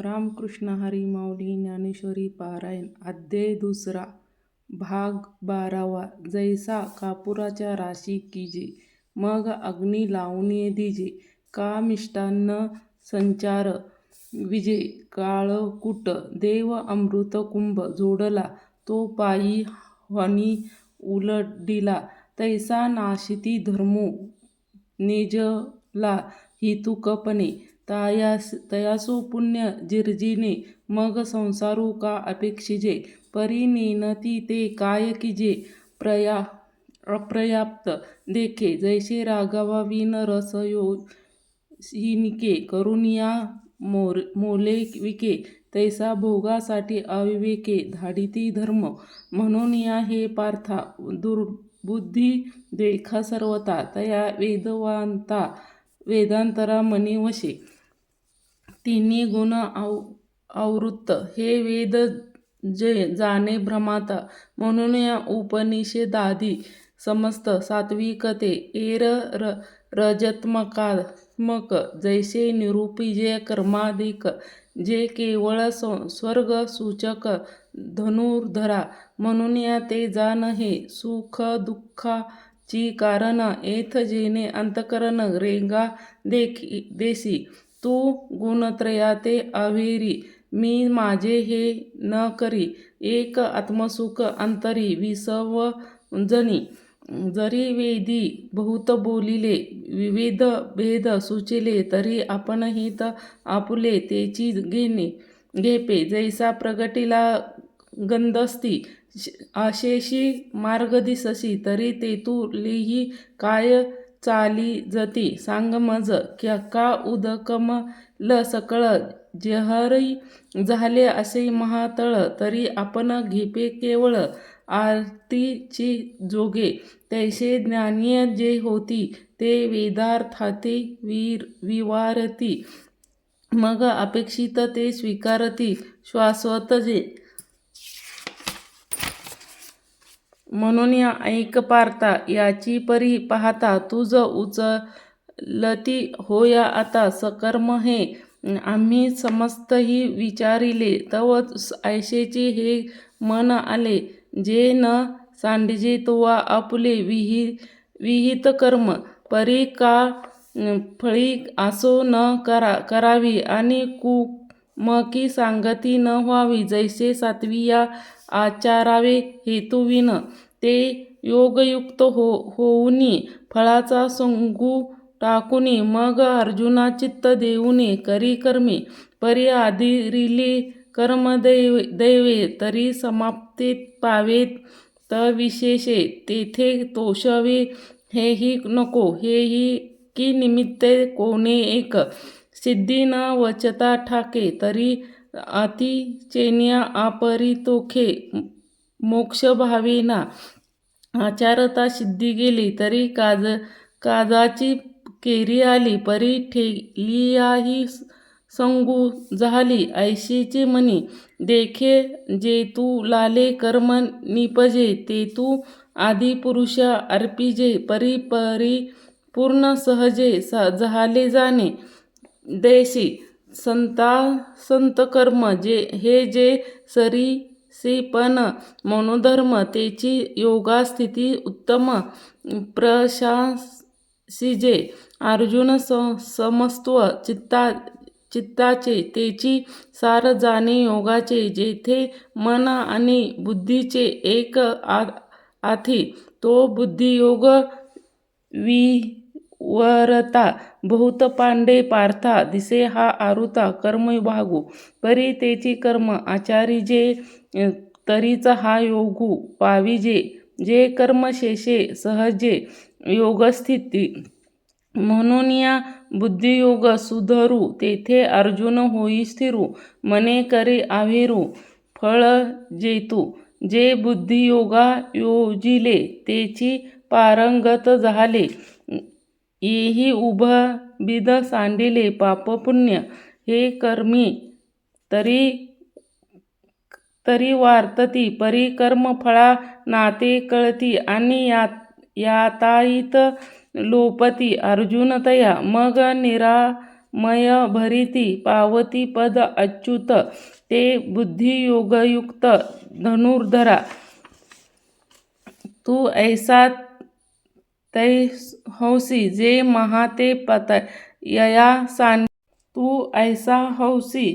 रामकृष्ण हरी माऊली ज्ञानेश्वरी पारायण अध्याय दुसरा. भाग बारावा. जैसा कापुराच्या राशी कीजे मग अग्नी लावून दिजे. का मिष्टान्न संचार विजे काळकूट देव अमृत कुंभ जोडला. तो पायी हनी उलडिला तैसा नाशिती धर्मो नेजला हितुकपणे. तयास तयासो पुण्य जिरजिने मग संसारू का अपेक्षिजे? परिनिनती ते काय कीजे? प्रया अप्रयाप्त देखे जैसे रागावा विन रस यो हिनिके करुनिया मोर मोले विके तैसा भोगासाठी अविवेके धाडिती धर्म म्हणून या हे पार्था दुर्बुद्धी देखा सर्वता तया वेदवांता वेदांतरा मनी वशे तिन्ही गुण आव आवृत्त. हे वेद जे जाणे भ्रमात म्हणून या उपनिषेदादी समस्त सात्विकते एर र रजत्मकात्मक जैसे निरूपिजे कर्माधिक जे केवळ स्वर्ग सूचक धनुर्धरा म्हणून या ते जाण हे सुख दुःखाची कारण एथ जेणे अंतकरण रेंगा देखी देसी. तू गुणत्रयाते अव्हेरी मी माझे हे न करी एक आत्मसुख अंतरी विसव जनी जरी वेदी बहुत बोलिले विविध भेद सुचिले तरी आपण हित आपुले तेची घेणे घेपे. जैसा प्रगटीला गंधस्ती अशेशी मार्ग दिससी तरी तेथुलीही काय चालीजती सांग मज का उदकमल सकळ? जेहरी झाले असे महातळ तरी आपण घेपे केवळ आरतीची जोगे. तैसे ज्ञानीय जे होती ते वेदार्थाते विवारती. मग अपेक्षित ते स्वीकारती शाश्वत जे म्हणून या ऐक पारता याची परी पाहता तुझ उचलती होय आता सकर्म हे. आम्ही समस्तही विचारिले तव ऐशेचे हे मन आले. जे न सांडजे तोवा आपुले विहि विहित कर्म. परी का फळी आसो न करा करावी आणि मकी सांगती न व्हावी जैसे सात्विया आचारावे हेतुविन. ते योगयुक्त हो होऊनी फळाचा संगू टाकुनी मग अर्जुना चित्त देऊनी करी कर्मे परी आदिरिली कर्म दैव दैवे तरी समाप्तीत पावेत तविशेषे तेथे तोषवे हेही नको हेही की निमित्ते कोणे एक? सिद्धी न वचता ठाके तरी अति चेन्या अपरितोखे मोक्ष भावेना आचारता सिद्धी गेली तरी काज काजाची केरी आली परी ठेलियाही संगू झाली. ऐशीची मनी देखे जेतु लाले कर्म निपजे तेतु आदिपुरुष अर्पिजे परी परी पूर्ण सहजे झाले जाणे. देशी संता संत कर्म जे हे जे सरी पण मनोधर्म तेची योगा स्थिती उत्तम प्रशासिजे अर्जुन स समस्त्व चित्ता चित्ताचे तेची सार जाणे योगाचे जेथे मन आणि बुद्धीचे एक आ आथी तो बुद्धियोग वि वरता बहुत पांडे पार्था दिसे हा आरुता कर्मभागू परी तेची कर्म आचारिजे तरीच हा योगू पाविजे जे कर्म शेषे सहजे योगस्थिती. म्हणून या बुद्धियोग सुधरू तेथे अर्जुन होई स्थिरू मने करी आविरू फळ जेतू. जे बुद्धियोगा योजिले तेची पारंगत झाले. येही उभबिद सांडिले पापपुण्य. हे कर्मी तरी तरी वार्तती परी कर्मफळा नाते कळती आणि याताईत लोपती अर्जुनतया मग निरामय भरिती पावती पद अच्युत. ते बुद्धियोगयुक्त धनुर्धरा. तू ऐसा तै हौसी जे महाते पत यया सान तू ऐसा हौसी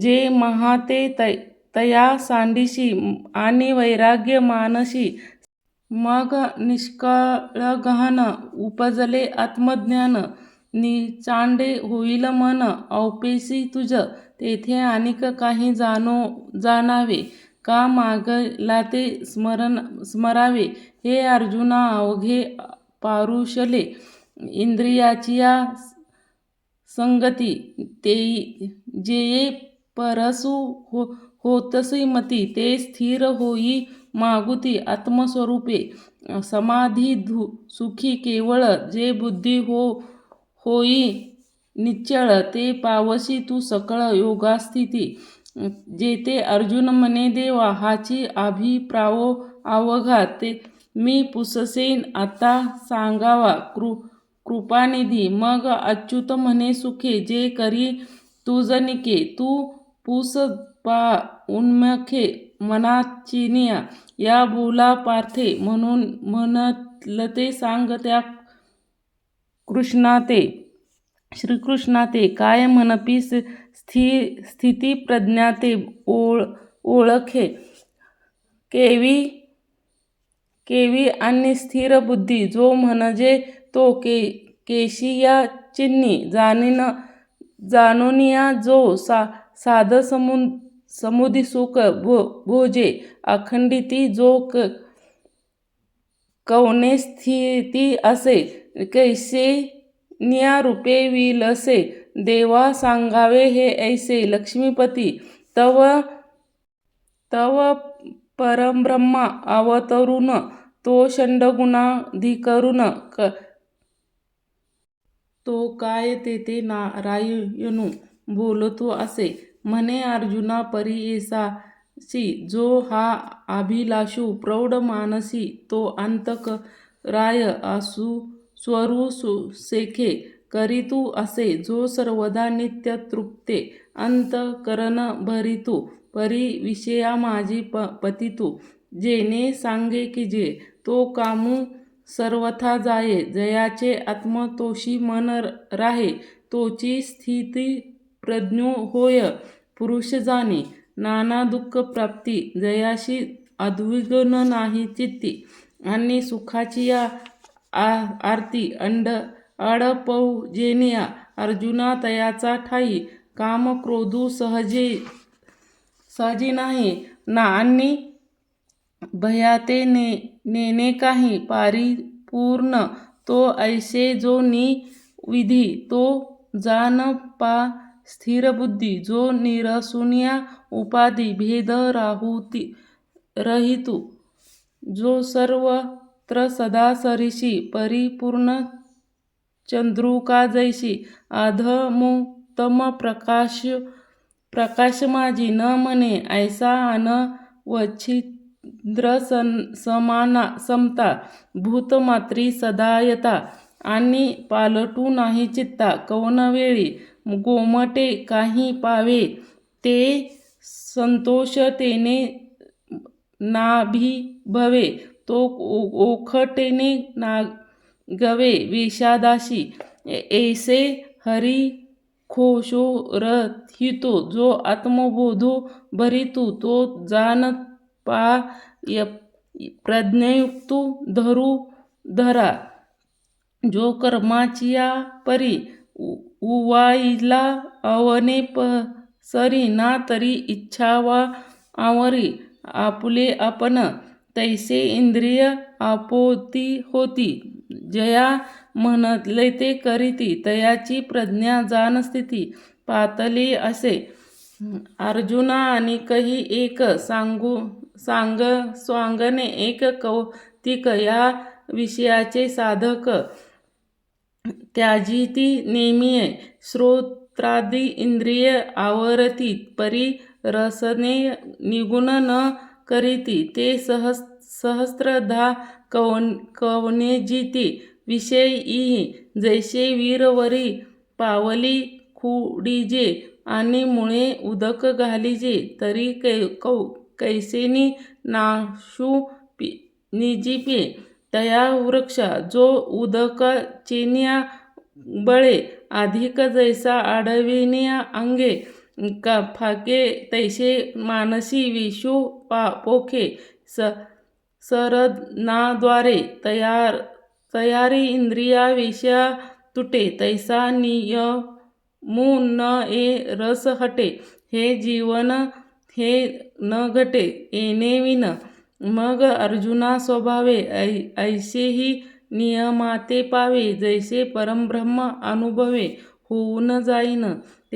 जे महाते तै तया सांडिशी आणि वैराग्य मानशी मग निष्कळगहन उपजले आत्मज्ञान. निचांडे होईल मन औपेसी तुझ तेथे आणिक काही जाणो जाणावे. का मागला ते स्मरण स्मरावे? हे अर्जुना अवघे पारुषले इंद्रियाचिया संगती तेई जेये परसू हो होतसी मती ते स्थिर होई मागुती आत्मस्वरूपे. समाधी धु सुखी केवळ जे बुद्धी हो होई निश्चळ ते पावशी तू सकळ योगास्थिती. जेते अर्जुन मने देवा हाची अभिप्रावो अवघा ते मी पुससेन. आता सांगावा कृ कृपानिधी. मग अच्युत म्हणे सुखे जे करी तुजनिके तू पुस पा उन्मखे मनाचिनिया. या बोला पार्थे. म्हणून म्हणलते सांग त्या कृष्णाते. श्रीकृष्णाते काय म्हणपी स्थि स्थितिप्रज्ञाते ओळ ओळखे. केवी केवी आणि स्थिर बुद्धी. जो म्हणजे तो के केशिया चिन्नी जाणीन जाणोनिया जो सा साध समु समुदी सुख भो भोजे अखंडिती जो क कवने स्थिती असे कैसे नियारूपे विलसे देवा सांगावे हे ऐसे लक्ष्मीपती तव तव परब्रह्मा अवतरून तो षड्गुणाधिकरून क तो काय तेथे नारायणू बोलतो असे. म्हणे अर्जुना परी जो हा अभिलाषू प्रौढ मानसी तो अंतकराय असू स्वरू सुसेखे करीतू असे. जो सर्वदा नित्य तृप्ते अंतकरण भरितू परी विषया माझी प पतितू जेने सांगे की जे तो कामू सर्वथा जाये. जयाचे आत्मतोषी मन राहे. तोची स्थिती प्रज्ञो होय. पुरुष जाणे. नाना दुःख प्राप्ती. जयाशी अद्विग्न नाही चित्ती. आणि सुखाची या आरती अंड अडपौजेनिया अर्जुना तयाचा ठाई. काम क्रोधू सहजे साजी नाही. ना आणि भयाते ने नेणे काही पारिपूर्ण. तो ऐसे जो नि विधी तो जान पा स्थिरबुद्धी जो निरसुनिया उपाधी भेद राहुती रहितू. जो सर्वत्र सदा सरीशी परिपूर्ण चंद्रुका जैसी आधमुतम प्रकाश प्रकाश माझी न म्हणे ऐसा अन छिद्र सन समाना समता भूतमात्री सदायता आणि पालटू नाही चित्ता कवनवेळी गोमटे काही पावे ते संतोषतेने नाभिभवे तो ओखटेने नागवे विषादाशी ऐसे हरी खोशोरहितो जो आत्मबोधो भरितू तो जान पा य धरू धरा. जो कर्माचिया परी उवाईला अवने पसरी ना तरी इच्छा वा आवरी आपुले आपण तैसे इंद्रिय आपोती होती. जया म्हणतले ते करीती तयाची प्रज्ञा जाण स्थिती पातली असे. अर्जुना आणि कही एक सांगू सांग स्वांगणे एक कौतिक या विषयाचे साधक. त्याजिती नेहमीये श्रोत्रादी इंद्रिय आवरती परी रसने निगुण न करीती. ते सहस सहस्रधा कवन कवने जिती विषय जैसे वीरवरी पावली खुडीजे आणि मुळे उदक घालिजे तरी कै कौ कैसेनी नाशू पि निजिपे. तया वृक्षा जो उदक चेनिया बळे अधिक जैसा आढविण्या अंगे. फाके तैसे मानसी विषु पा पोखे स सरदनाद्वारे तयार तयारी इंद्रिया विषया तुटे तैसा नियमू न ए रस हटे हे जीवन हे न घटे येणे विन मग अर्जुना स्वभावे ऐ ऐसेही नियमाते पावे जैसे परमब्रह्म अनुभवे होऊन जाईन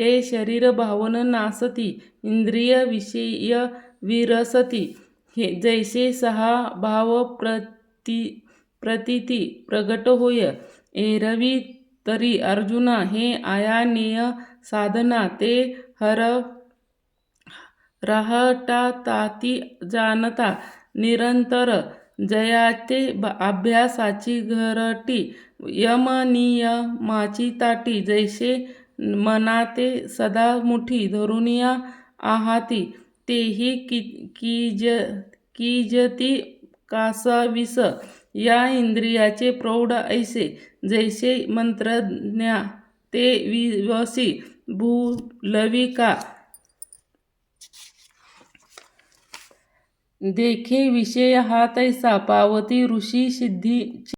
ते शरीर भावन नासती इंद्रिय विषय विरसती. हे जैसे सहा भाव प्रती प्रतीती प्रगट होय. एरवी तरी अर्जुना हे आयानीय साधना. ते हर रहटाताती जाणता निरंतर जयाते अभ्यासाची घरटी. यम नियमाची ताटी. जैसे मनाते सदा मुठी धरुनिया आहाती तेही कि कीज कीजती कासावीस. या इंद्रियाचे प्रौढ ऐसे जैसे मंत्रज्ञा ते विवसी भूलविका. देखे विषय हा तैसा पावती ऋषी सिद्धी